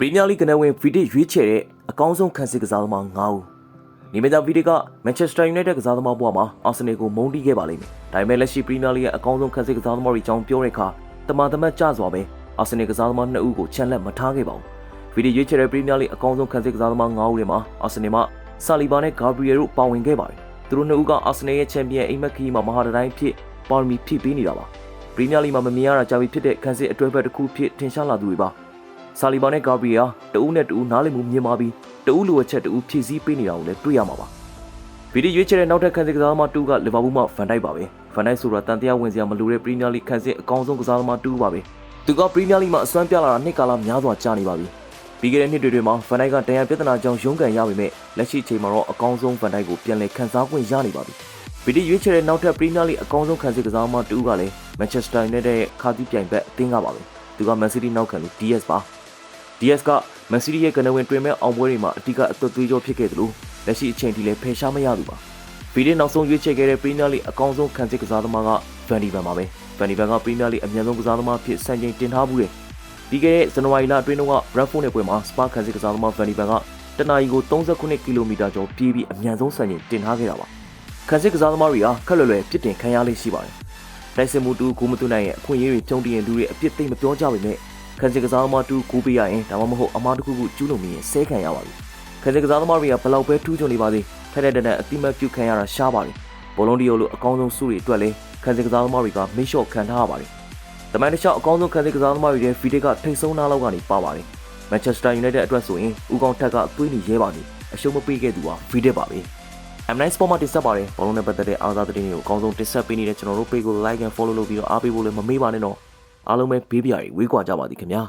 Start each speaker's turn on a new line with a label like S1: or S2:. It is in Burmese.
S1: ပရီးမီးယားလိဂ်ကနေဝင်ဗီဒစ်ရွေးချယ်တဲ့အကောင်းဆုံးခံစစ်ကစားသမား9ဦးနေမီတာဗီဒစ်ကမန်ချက်စတာယူနိုက်တက်ကစားသမားဘဝမှာအာဆင်နယ်ကိုမုန်းတီးခဲ့ပါလိမ့်မယ်။ဒါပေမဲ့လက်ရှိပရီးမီးယားလိဂ်ရဲ့အကောင်းဆုံးခံစစ်ကစားသမားတွေအကြောင်းပြောတဲ့အခါတမန်တမတ်ကြစွာပဲအာဆင်နယ်ကစားသမား2ဦးကိုချန်လက်မထားခဲ့ပါဘူး။ဗီဒစ်ရွေးချယ်တဲ့ပရီးမီးယားလိဂ်အကောင်းဆုံးခံစစ်ကစားသမား9ဦးထဲမှာအာဆင်နယ်မှာဆာလီဘာနဲ့ဂါဘရီယယ်တို့ပါဝင်ခဲ့ပါတယ်။သူတို့2ဦးကအာဆင်နယ်ရဲ့ချန်ပီယံအိမ်မက်ခီမှာမဟာတတိုင်းဖြစ်ပါရမီဖြည့်ပေးနေတာပါ။ပရီးမီးယားလိဂ်မှာမမြင်ရတာကြာပြီဖြစ်တဲ့ခံစစ်အတွဲဘက်တစ်ခုဖြစ်ထင်ရှားလာသူတွေပါ။ ဆာလီဘာနဲ့ဂါဘရီယာတဦးနဲ့တဦးနားလည်မှုမြင်ပါပြီးတဦးလိုအပ်ချက်တဦးဖြည့်ဆည်းပေးနေတာကိုလည်းတွေ့ရမှာပါဗီဒီရွေးချယ်တဲ့နောက်ထပ်ခန်းစစ်ကစားသမားတူကလီဗာပူးမှဖန်တိုက်ပါပဲဖန်တိုက်ဆိုတာတန်တရားဝင်စရာမလိုတဲ့ပရီးမီးယားလိခန်းစစ်အကောင်းဆုံးကစားသမားတူပါပဲသူကပရီးမီးယားလိမှာအစွမ်းပြလာတာနှစ်ကာလများစွာကြာနေပါပြီပြီးခဲ့တဲ့နှစ်တွေတွေမှာဖန်တိုက်ကတန်ရပြဿနာကြောင့်ရုန်းကန်ရပေမဲ့လက်ရှိချိန်မှာတော့အကောင်းဆုံးဖန်တိုက်ကိုပြန်လည်ခန်းစားခွင့်ရနေပါပြီဗီဒီရွေးချယ်တဲ့နောက်ထပ်ပရီးမီးယားလိအကောင်းဆုံးခန်းစစ်ကစားသမားတူကလည်းမန်ချက်စတာယူနိုက်တက်ရဲ့ခါသီးပြိုင်ဘက်အသင်းကပါပဲသူကမန်စီးတီးနောက်ခံလူ DS ပါ DS ကမန်စီးတီးရဲ့ကနဝင်တွင်မဲ့အောင်ပွဲတွေမှာအတိကအသွတ်သွေးကြောဖြစ်ခဲ့တယ်လို့လက်ရှိအချိန်ထိလည်းဖယ်ရှားမရသူပါဗီဒီနောက်ဆုံးရွေးချယ်ခဲ့တဲ့ပရီးမီးယားလိအကောင်းဆုံးခံစစ်ကစားသမားကဗန်ဒီဗန်ပါပဲဗန်ဒီဗန်ကပရီးမီးယားလိအမြန်ဆုံးကစားသမားဖြစ်စံချိန်တင်ထားဘူးတယ်ပြီးခဲ့တဲ့ဇန်နဝါရီလအတွင်းကဘရက်ဖို့နယ်ပွဲမှာစပါခံစစ်ကစားသမားဗန်ဒီဗန်ကတနအီကို39ကီလိုမီတာကျော်ပြေးပြီးအမြန်ဆုံးစံချိန်တင်ထားခဲ့တာပါခံစစ်ကစားသမားတွေကခက်လွယ်လွယ်ပြစ်တင်ခံရလေးရှိပါတယ်တိုက်စစ်မှုတူကိုမသွနိုင်ရဲ့အခွင့်အရေးတွေကြုံတည်ရင်လူတွေအပြစ်သိမ့်မပြောကြပါနဲ့ ခန်းစစ်ကစားသမားတူကူးပေးရရင်ဒါမှမဟုတ်အမားတစ်ခုခုကျူးလွန်ပြီးရင်ဆဲခံရပါပြီခန်းစစ်ကစားသမားတွေကဘလောက်ပဲထူးချွန်နေပါသေးထက်တဲ့တဲ့နဲ့အတိမတ်ပြုခံရတာရှားပါတယ်ဘောလုံးဒီယိုလိုအကောင်းဆုံးစုတွေအတွက်လည်းခန်းစစ်ကစားသမားတွေကမိတ်လျှော့ခံထားရပါတယ်တမန်တခြားအကောင်းဆုံးခန်းစစ်ကစားသမားတွေရဲ့ဗီဒီကထိတ်ဆုံးနားလောက်ကနေပါပါတယ်မန်ချက်စတာယူနိုက်တက်အတွက်ဆိုရင်ဦးကောင်ထက်ကသွေးနေရဲပါနေအရှုံးမပေးခဲ့သူဟာဗီဒီပါပဲ M9 Sport မှာတင်ဆက်ပါတယ်ဘောလုံးနဲ့ပတ်သက်တဲ့အားသာသတင်းတွေကိုအကောင်းဆုံးတင်ဆက်ပေးနေတဲ့ကျွန်တော်တို့ page ကို like and follow လုပ်ပြီးတော့အားပေးဖို့လည်းမမေ့ပါနဲ့တော့ အားလုံးပဲဘေးပြားတွေဝေးကွာကြပါသည်ခင်ဗျာ